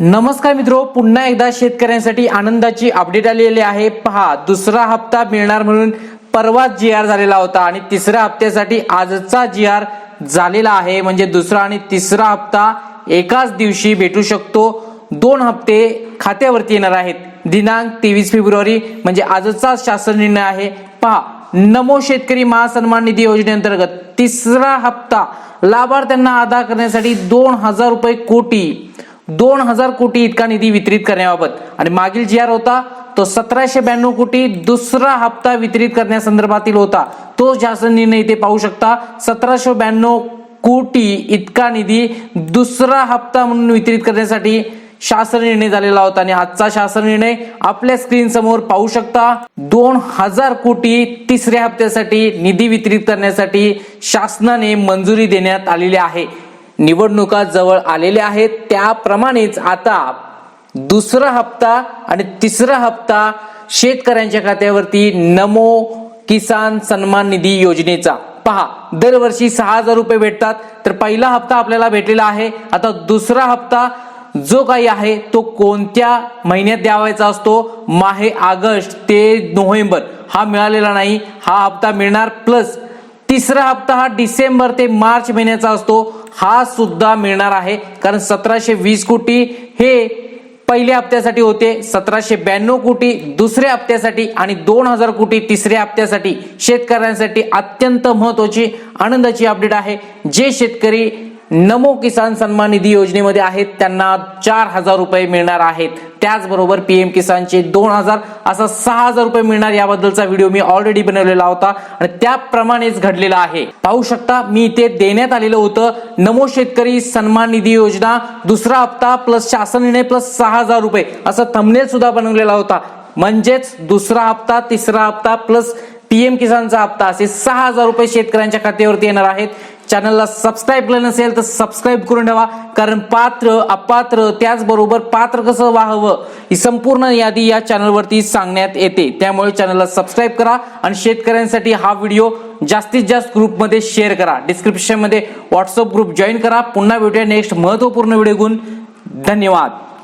नमस्कार मित्रो पुन्हा एकदा शेतकऱ्यांसाठी आनंदाची अपडेट आलेली आहे. पहा दुसरा हप्ता मिळणार म्हणून परवाच जी आर झालेला होता आणि तिसऱ्या हप्त्यासाठी आजचा जी आर झालेला आहे. म्हणजे दुसरा आणि तिसरा हप्ता एकाच दिवशी भेटू शकतो. दोन हप्ते खात्यावरती येणार आहेत. दिनांक तेवीस फेब्रुवारी म्हणजे आजचा शासन निर्णय आहे. पहा नमो शेतकरी महासन्मान निधी योजनेअंतर्गत तिसरा हप्ता लाभार्थ्यांना अदा करण्यासाठी दोन हजार रुपये कोटी दोन हजार कोटी इतका निधी वितरित करण्याबाबत. आणि मागील जी आर होता तो सतराशे ब्याण्णव कोटी दुसरा हप्ता वितरित करण्यासंदर्भातील होता. तो शासन निर्णय इथे पाहू शकता सतराशे ब्याण्णव कोटी इतका निधी दुसरा हप्ता म्हणून वितरित करण्यासाठी शासन निर्णय झालेला होता. आणि आजचा शासन निर्णय आपल्या स्क्रीन समोर पाहू शकता दोन हजार कोटी तिसऱ्या हप्त्यासाठी निधी वितरित करण्यासाठी शासनाने मंजुरी देण्यात आलेली आहे. निवडणुका जवळ आलेल्या आहेत. त्याप्रमाणेच आता दुसरा हप्ता आणि तिसरा हप्ता शेतकऱ्यांच्या खात्यावरती नमो किसान सन्मान निधी योजनेचा. पहा दरवर्षी सहा हजार रुपये भेटतात. तर पहिला हप्ता आपल्याला भेटलेला आहे. आता दुसरा हप्ता जो काही आहे तो कोणत्या महिन्यात द्यावायचा असतो? माहे ऑगस्ट ते नोव्हेंबर. हा मिळालेला नाही. हा हप्ता मिळणार प्लस तिसरा हप्ता हा डिसेंबर ते मार्च महिन्याचा असतो. हा सुद्धा मिळणार आहे. कारण सतराशे वीस कोटी हे पहिल्या हप्त्यासाठी होते. सतराशे ब्याण्णव कोटी दुसऱ्या हप्त्यासाठी आणि दोन हजार कोटी तिसऱ्या हप्त्यासाठी शेतकऱ्यांसाठी अत्यंत महत्वाची आनंदाची अपडेट आहे. जे शेतकरी नमो किसान सन्मान निधी योजनेमध्ये आहेत त्यांना चार हजार रुपये मिळणार आहेत. त्याचबरोबर पीएम किसानचे दोन हजार असं सहा हजार रुपये मिळणार याबद्दलचा व्हिडिओ मी ऑलरेडी बनवलेला होता आणि त्याप्रमाणेच घडलेला आहे. पाहू शकता मी इथे देण्यात आलेलं होतं नमो शेतकरी सन्मान निधी योजना दुसरा हप्ता प्लस शासन निर्णय प्लस सहा हजार रुपये असं थंबनेल सुद्धा बनवलेला होता. म्हणजेच दुसरा हप्ता तिसरा हप्ता प्लस पीएम किसानचा हप्ता असे सहा हजार रुपये शेतकऱ्यांच्या खात्यावरती येणार आहेत. चॅनलला सबस्क्राईब केलं नसेल तर सबस्क्राईब करून ठेवा. कारण पात्र अपात्र त्याचबरोबर पात्र कसं व्हावं ही संपूर्ण यादी या चॅनलवरती सांगण्यात येते. त्यामुळे चॅनलला सबस्क्राईब करा आणि शेतकऱ्यांसाठी हा व्हिडिओ जास्तीत जास्त ग्रुपमध्ये शेअर करा. डिस्क्रिप्शनमध्ये व्हॉट्सअप ग्रुप जॉईन करा. पुन्हा भेटूया नेक्स्ट महत्त्वपूर्ण व्हिडिओ घेऊन. धन्यवाद.